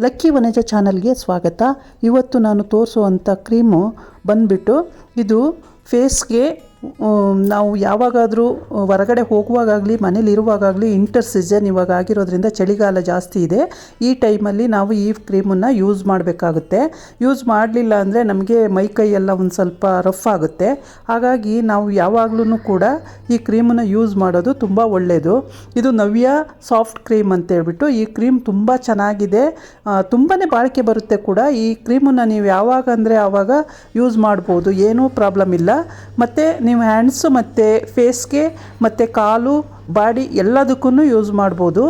Lucky Vanaja ಚಾನಲ್ಗೆ ಸ್ವಾಗತ. ಇವತ್ತು ನಾನು ತೋರಿಸುವಂಥ ಕ್ರೀಮು ಬಂದ್ಬಿಟ್ಟು ಇದು ಫೇಸ್ಗೆ ನಾವು ಯಾವಾಗಾದರೂ ಹೊರಗಡೆ ಹೋಗುವಾಗಲಿ ಮನೇಲಿರುವಾಗಲಿ ಇಂಟರ್ ಸೀಸನ್ ಇವಾಗ ಆಗಿರೋದ್ರಿಂದ ಚಳಿಗಾಲ ಜಾಸ್ತಿ ಇದೆ. ಈ ಟೈಮಲ್ಲಿ ನಾವು ಈ ಕ್ರೀಮನ್ನು ಯೂಸ್ ಮಾಡಬೇಕಾಗುತ್ತೆ. ಯೂಸ್ ಮಾಡಲಿಲ್ಲ ಅಂದರೆ ನಮಗೆ ಮೈ ಕೈಯೆಲ್ಲ ಒಂದು ಸ್ವಲ್ಪ ರಫ್ ಆಗುತ್ತೆ. ಹಾಗಾಗಿ ನಾವು ಯಾವಾಗಲೂ ಕೂಡ ಈ ಕ್ರೀಮನ್ನು ಯೂಸ್ ಮಾಡೋದು ತುಂಬ ಒಳ್ಳೆಯದು ಇದು ನವ್ಯ ಸಾಫ್ಟ್ ಕ್ರೀಮ್ ಅಂತ ಹೇಳ್ಬಿಟ್ಟು ಈ ಕ್ರೀಮ್ ತುಂಬ ಚೆನ್ನಾಗಿದೆ. ತುಂಬಾ ಬಾಳಿಕೆ ಬರುತ್ತೆ ಕೂಡ. ಈ ಕ್ರೀಮನ್ನು ನೀವು ಯಾವಾಗ ಅಂದರೆ ಆವಾಗ ಯೂಸ್ ಮಾಡ್ಬೋದು. ಏನೂ ಪ್ರಾಬ್ಲಮ್ ಇಲ್ಲ. ಮತ್ತು ನೀವು ಹ್ಯಾಂಡ್ಸು ಮತ್ತು ಫೇಸ್ಗೆ ಮತ್ತು ಕಾಲು ಬಾಡಿ ಎಲ್ಲದಕ್ಕೂ ಯೂಸ್ ಮಾಡ್ಬೋದು.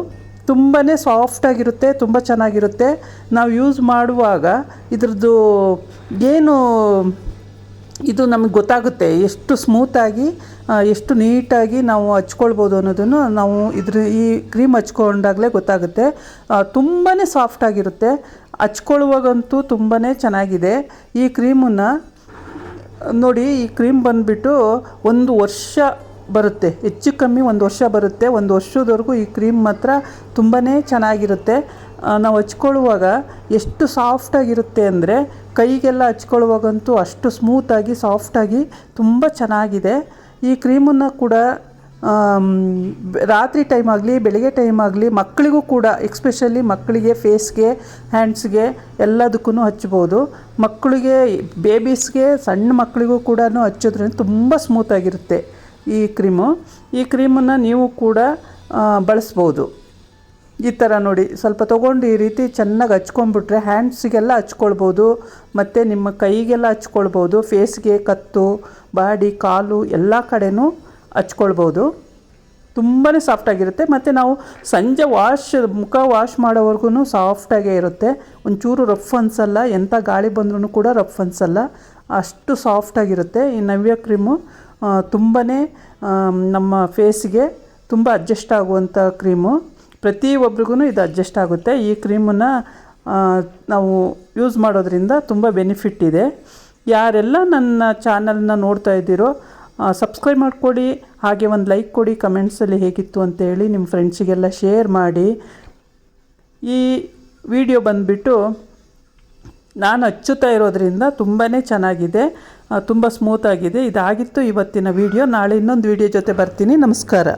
ತುಂಬಾ ಸಾಫ್ಟಾಗಿರುತ್ತೆ ತುಂಬ ಚೆನ್ನಾಗಿರುತ್ತೆ. ನಾವು ಯೂಸ್ ಮಾಡುವಾಗ ಇದ್ರದ್ದು ಏನು ಇದು ನಮಗೆ ಗೊತ್ತಾಗುತ್ತೆ, ಎಷ್ಟು ಸ್ಮೂತಾಗಿ ಎಷ್ಟು ನೀಟಾಗಿ ನಾವು ಹಚ್ಕೊಳ್ಬೋದು ಅನ್ನೋದನ್ನು ನಾವು ಇದ್ರ ಈ ಕ್ರೀಮ್ ಹಚ್ಕೊಂಡಾಗಲೇ ಗೊತ್ತಾಗುತ್ತೆ. ತುಂಬಾ ಸಾಫ್ಟಾಗಿರುತ್ತೆ ಹಚ್ಕೊಳ್ಳುವಾಗಂತೂ ತುಂಬಾ ಚೆನ್ನಾಗಿದೆ. ಈ ಕ್ರೀಮನ್ನು ನೋಡಿ, ಈ ಕ್ರೀಮ್ ಬಂದುಬಿಟ್ಟು ಒಂದು ವರ್ಷ ಬರುತ್ತೆ. ಹೆಚ್ಚು ಕಮ್ಮಿ ಒಂದು ವರ್ಷ ಬರುತ್ತೆ. ಒಂದು ವರ್ಷದವರೆಗೂ ಈ ಕ್ರೀಮ್ ಮಾತ್ರ ತುಂಬಾ ಚೆನ್ನಾಗಿರುತ್ತೆ. ನಾವು ಹಚ್ಕೊಳ್ಳುವಾಗ ಎಷ್ಟು ಸಾಫ್ಟಾಗಿರುತ್ತೆ ಅಂದರೆ ಕೈಗೆಲ್ಲ ಹಚ್ಕೊಳ್ಳುವಾಗಂತೂ ಅಷ್ಟು ಸ್ಮೂತಾಗಿ ಸಾಫ್ಟಾಗಿ ತುಂಬ ಚೆನ್ನಾಗಿದೆ. ಈ ಕ್ರೀಮನ್ನು ಕೂಡ ರಾತ್ರಿ ಟೈಮ್ ಆಗಲಿ, ಬೆಳಗ್ಗೆ ಟೈಮ್ ಆಗಲಿ, ಮಕ್ಕಳಿಗೂ ಕೂಡ ಎಕ್ಸ್ಪೆಷಲಿ ಮಕ್ಕಳಿಗೆ ಫೇಸ್ಗೆ ಹ್ಯಾಂಡ್ಸ್ಗೆ ಎಲ್ಲದಕ್ಕೂ ಹಚ್ಬೋದು. ಮಕ್ಕಳಿಗೆ ಬೇಬೀಸ್ಗೆ ಸಣ್ಣ ಮಕ್ಕಳಿಗೂ ಕೂಡ ಹಚ್ಚೋದ್ರಿಂದ ತುಂಬ ಸ್ಮೂತಾಗಿರುತ್ತೆ ಈ ಕ್ರೀಮು ಈ ಕ್ರೀಮನ್ನು ನೀವು ಕೂಡ ಬಳಸ್ಬೋದು. ಈ ಥರ ನೋಡಿ, ಸ್ವಲ್ಪ ತೊಗೊಂಡು ಈ ರೀತಿ ಚೆನ್ನಾಗಿ ಹಚ್ಕೊಂಡ್ಬಿಟ್ರೆ ಹ್ಯಾಂಡ್ಸಿಗೆಲ್ಲ ಹಚ್ಕೊಳ್ಬೋದು, ಮತ್ತು ನಿಮ್ಮ ಕೈಗೆಲ್ಲ ಹಚ್ಕೊಳ್ಬೋದು ಫೇಸ್ಗೆ ಕತ್ತು, ಬಾಡಿ, ಕಾಲು ಎಲ್ಲ ಕಡೆನೂ ಹಚ್ಕೊಳ್ಬೋದು. ತುಂಬಾ ಸಾಫ್ಟಾಗಿರುತ್ತೆ ಮತ್ತು ನಾವು ಸಂಜೆ ವಾಶ್ ಮುಖ ವಾಶ್ ಮಾಡೋವರೆಗೂ ಸಾಫ್ಟಾಗೇ ಇರುತ್ತೆ. ಒಂಚೂರು ರಫ್ ಅನ್ಸಲ್ಲ. ಎಂಥ ಗಾಳಿ ಬಂದ್ರೂ ಕೂಡ ರಫ್ ಅನ್ಸಲ್ಲ. ಅಷ್ಟು ಸಾಫ್ಟಾಗಿರುತ್ತೆ ಈ ನವ್ಯ ಕ್ರೀಮು ತುಂಬಾ ನಮ್ಮ ಫೇಸ್ಗೆ ತುಂಬ ಅಡ್ಜಸ್ಟ್ ಆಗುವಂಥ ಕ್ರೀಮು ಪ್ರತಿಯೊಬ್ಬರಿಗೂ ಇದು ಅಡ್ಜಸ್ಟ್ ಆಗುತ್ತೆ. ಈ ಕ್ರೀಮನ್ನು ನಾವು ಯೂಸ್ ಮಾಡೋದ್ರಿಂದ ತುಂಬ ಬೆನಿಫಿಟ್ ಇದೆ. ಯಾರೆಲ್ಲ ನನ್ನ ಚಾನಲ್ನ ನೋಡ್ತಾ ಇದ್ದೀರೋ ಸಬ್ಸ್ಕ್ರೈಬ್ ಮಾಡಿಕೊಡಿ, ಹಾಗೆ ಒಂದು ಲೈಕ್ ಕೊಡಿ ಕಮೆಂಟ್ಸಲ್ಲಿ ಹೇಗಿತ್ತು ಅಂತೇಳಿ ನಿಮ್ಮ ಫ್ರೆಂಡ್ಸಿಗೆಲ್ಲ ಶೇರ್ ಮಾಡಿ. ಈ ವಿಡಿಯೋ ಬಂದುಬಿಟ್ಟು ನಾನು ಹಚ್ಚುತ್ತಾ ಇರೋದ್ರಿಂದ ತುಂಬಾ ಚೆನ್ನಾಗಿದೆ ತುಂಬ ಸ್ಮೂತಾಗಿದೆ ಇದಾಗಿತ್ತು ಇವತ್ತಿನ ವಿಡಿಯೋ ನಾಳೆ ಇನ್ನೊಂದು ವಿಡಿಯೋ ಜೊತೆ ಬರ್ತೀನಿ. ನಮಸ್ಕಾರ.